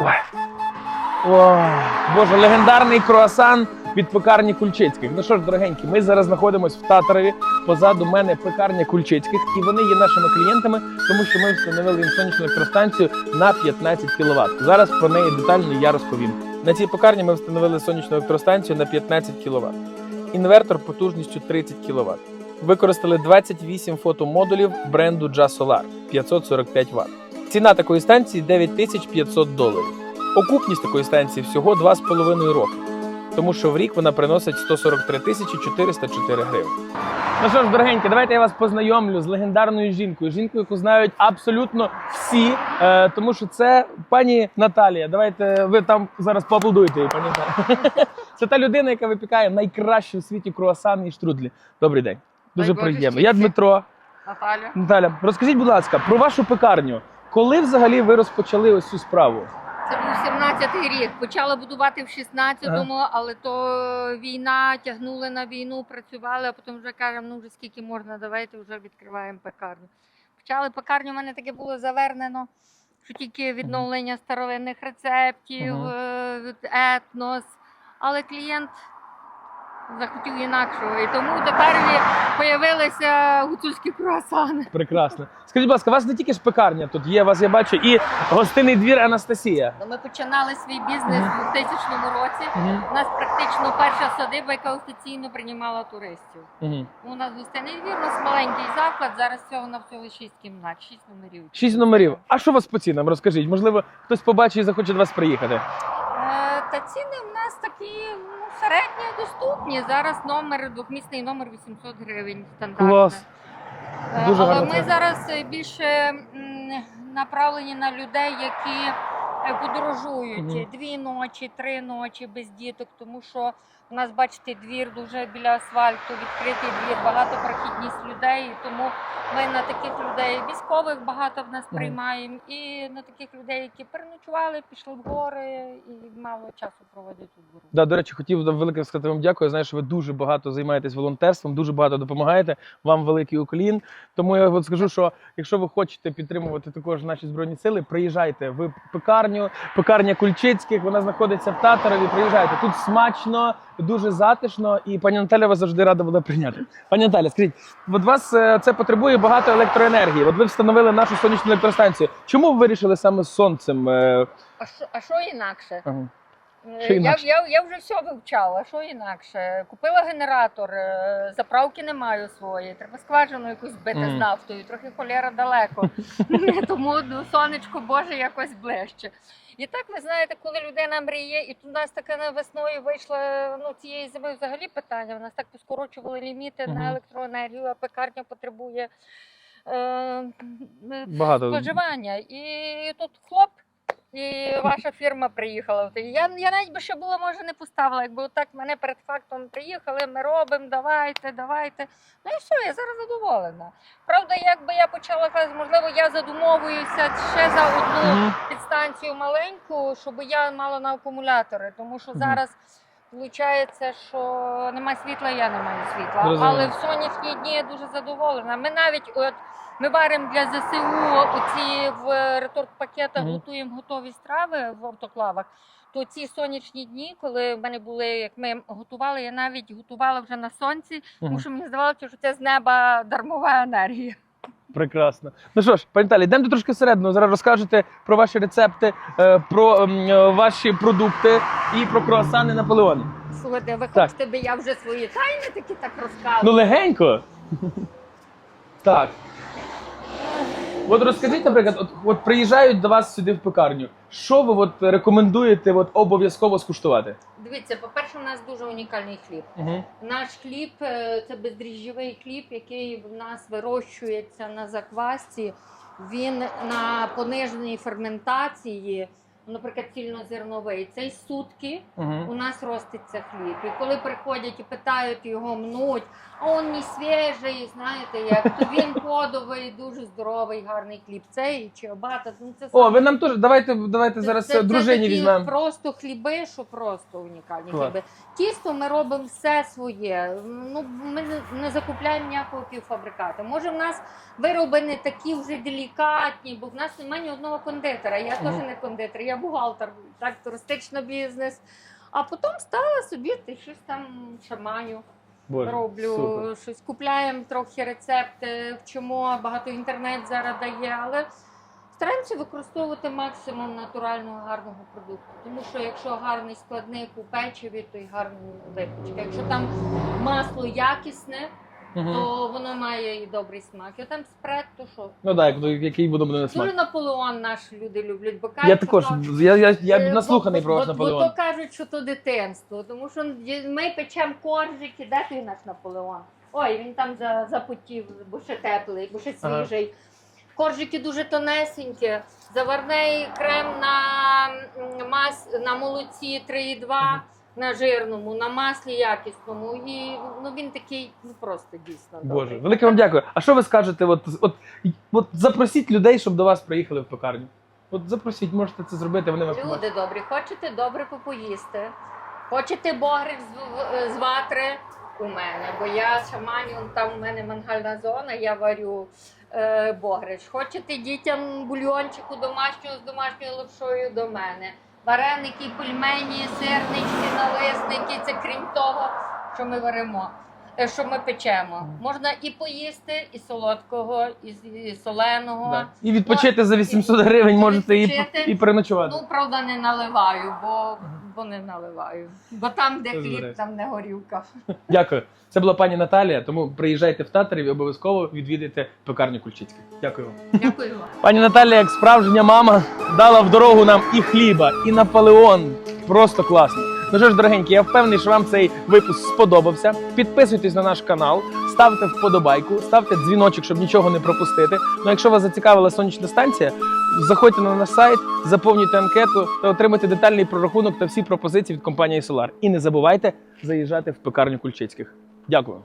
Ой. Ой. Боже, легендарний круасан від пекарні Кульчицьких. Ну що ж, дорогенькі, ми зараз знаходимося в Татарові. Позаду мене пекарня Кульчицьких, і вони є нашими клієнтами, тому що ми встановили їм сонячну електростанцію на 15 кВт. Зараз про неї детально я розповім. На цій пекарні ми встановили сонячну електростанцію на 15 кВт. Інвертор потужністю 30 кВт. Використали 28 фотомодулів бренду JaSolar 545 Вт. Ціна такої станції 9500 доларів. Окупність такої станції всього 2,5 роки, тому що в рік вона приносить 143 тисячі 404 гривень. Ну що ж, дорогенькі, давайте я вас познайомлю з легендарною жінкою. Жінкою, яку знають абсолютно всі, е, тому що це пані Наталія. Давайте ви там зараз поаплодуєте їй, пані Наталія. Це та людина, яка випікає найкращі в світі круасани і штрудлі. Добрий день. Дуже приємно. Я. Дмитро. Наталя. Наталя, розкажіть, будь ласка, про вашу пекарню. Коли взагалі ви розпочали ось цю справу? Це був 17-й рік. Почали будувати в 16-му, але то війна, тягнули на війну, працювали, а потім вже кажемо, ну вже скільки можна, давайте вже відкриваємо пекарню. Почали пекарню, у мене таке було завернено, що тільки відновлення старовинних рецептів, Мгм. е, етнос. Але клієнт захотів інакшого. І тому тепер з'явилися гуцульські круасани. Прекрасно. Скажіть, будь ласка, у вас не тільки ж пекарня тут є, у вас я бачу і гостинний двір Анастасія. Ну, Ми починали свій бізнес Мгм. у 2000 році. У нас практично перша садиба, яка офіційно приймала туристів. Угу. У нас гостинний двір, у нас маленький заклад. Зараз всього на всього 6 кімнат, 6 номерів. Шість номерів. А що у вас по цінам? Розкажіть, можливо, хтось побачить і захоче до вас приїхати. Е, Та ціни в нас такі ну, середні доступні. Зараз номер, двохмісний номер 800 гривень стандартно. Клас. Е, Дуже Але ми зараз е, більше направлені на людей, які е, подорожують Мгм. дві ночі, три ночі без діток, тому що у нас, бачите, двір дуже біля асфальту, відкритий двір, багато прохідність людей. Тому ми на таких людей військових багато в нас Мгм. приймаємо, і на таких людей, які переночували, пішли в гори і мало часу проводять у гору. Да, до речі, хотів велике сказати вам дякую. Я знаю, що ви дуже багато займаєтесь волонтерством, дуже багато допомагаєте. Вам великий уклін. Тому я от скажу, що якщо ви хочете підтримувати також наші збройні сили, приїжджайте в пекарню, пекарня Кульчицьких. Вона знаходиться в Татарові. Приїжджайте. Тут смачно, дуже затишно, і пані Наталя вас завжди рада буде прийняти. Пані Наталя, скажіть, от вас е, це потребує багато електроенергії. От ви встановили нашу сонячну електростанцію. Чому ви вирішили саме з сонцем? е, А що, а що інакше? ага. Що Я, інакше? я, я вже все вивчала, що інакше. Купила генератор, е, заправки не маю свої, треба скважину якусь бити Мгм. з нафтою, трохи холєра далеко. Тому ну, сонечко Боже якось ближче. І так ви знаєте, коли людина мріє, і тут у нас таке на весною вийшло ну, цієї зими взагалі питання. У нас так поскорочували ліміти Мгм. на електроенергію, а пекарня потребує е, Багато. споживання. І тут хлоп. І ваша фірма приїхала. Я, я навіть би ще було, може, не поставила. Якби отак мене перед фактом приїхали, ми робимо, давайте, давайте. Ну і все, я зараз задоволена. Правда, якби я почала казати, можливо, я задумовуюся ще за одну підстанцію маленьку, щоб я мала на акумулятори, тому що зараз. Виходить, що немає світла, я не маю світла. Зрозуміло. Але в сонячні дні я дуже задоволена. Ми навіть от ми варимо для ЗСУ оці в реторт-пакетах, Мгм. готуємо готові страви в автоклавах. То ці сонячні дні, коли в мене були, як ми готували, я навіть готувала вже на сонці, тому що мені здавалося, що це з неба дармова енергія. Прекрасно. Ну що ж, пані Талі, йдемо трошки всередину. Зараз розкажете про ваші рецепти, е, про е, ваші продукти і про круасани Наполеони. Слухайте, ви Так. хочете, би я вже свої тайни такі так розказую? Ну, легенько. Так. От розкажіть, наприклад, от, от приїжджають до вас сюди в пекарню. Що ви от рекомендуєте от, обов'язково скуштувати? Дивіться, по-перше, у нас дуже унікальний хліб. Угу. Наш хліб е, це бездріжджовий хліб, який в нас вирощується на заквасці. Він на пониженій ферментації, наприклад, цільнозерновий. Цей сутки у Угу. нас роститься хліб. І коли приходять і питають його мнуть, а він не свіжий, знаєте, як то він подовий, дуже здоровий, гарний хліб. Цей чи обата. Ну це О, ви нам теж давайте, давайте це- зараз це- е, дружині такі візьмемо. Просто хліби, що просто унікальні Клас. хліби. Тісто ми робимо все своє. Ну ми не- не закупляємо ніякого півфабриката. Може, в нас вироби не такі вже делікатні, бо в нас немає ні одного кондитера. Я теж не кондитер. Я бухгалтер, так, туристичний бізнес. А потім стала собі ти щось там шаманю Боже, роблю, супер. щось купляємо трохи рецепти, вчимо, багато інтернет зараз дає, але стараємося використовувати максимум натурального гарного продукту. Тому що якщо гарний складник у печиві, то й гарна випічка. Якщо там масло якісне, Мгм. то воно має і добрий смак. А там спред, то що? Ну так, як- який буде смак. Дуже Наполеон наші люди люблять, бо Я також, що то- я, я, я Е, наслуханий бо- про бо- Бо Наполеон. то кажуть, що то дитинство, тому що ми печемо коржики, де той наш Наполеон? Ой, він там за- запотів, бо ще теплий, бо ще Ага. свіжий. Коржики дуже тонесенькі, заварний крем на, м, мас, на молоці 3,2, на жирному, на маслі якісному. І ну, він такий ну, просто дійсно. Боже, добрий. велике вам дякую. А що ви скажете? От, от, от запросіть людей, щоб до вас приїхали в пекарню. От запросіть, можете це зробити, вони вас побачать. Люди добрі, хочете добре попоїсти, хочете богрик з, з ватри у мене, бо я шаманю, там у мене мангальна зона, я варю е, богрич. Хочете дітям бульйончику домашнього з домашньою лапшою до мене. Вареники, пельмені, сирнички, налисники. Це крім того, що ми варимо. Е, Що ми печемо. Можна і поїсти, і солодкого, і, і соленого. Да. І відпочити за 800 гривень можете і, Відпочити. і переночувати. Ну, правда, не наливаю, бо, бо не наливаю. Бо там, де Це хліб, збирається. там не горілка. Дякую. Це була пані Наталія, тому приїжджайте в Татарів і обов'язково відвідайте пекарню Кульчицьких. Дякую вам. Дякую вам. Пані Наталія, як справжня мама, дала в дорогу нам і хліба, і Наполеон. Просто класно. Ну що ж, дорогенькі, я впевнений, що вам цей випуск сподобався. Підписуйтесь на наш канал, ставте вподобайку, ставте дзвіночок, щоб нічого не пропустити. Ну, якщо вас зацікавила сонячна станція, заходьте на наш сайт, заповнюйте анкету та отримайте детальний прорахунок та всі пропозиції від компанії Solar. І не забувайте заїжджати в пекарню Кульчицьких. Дякую.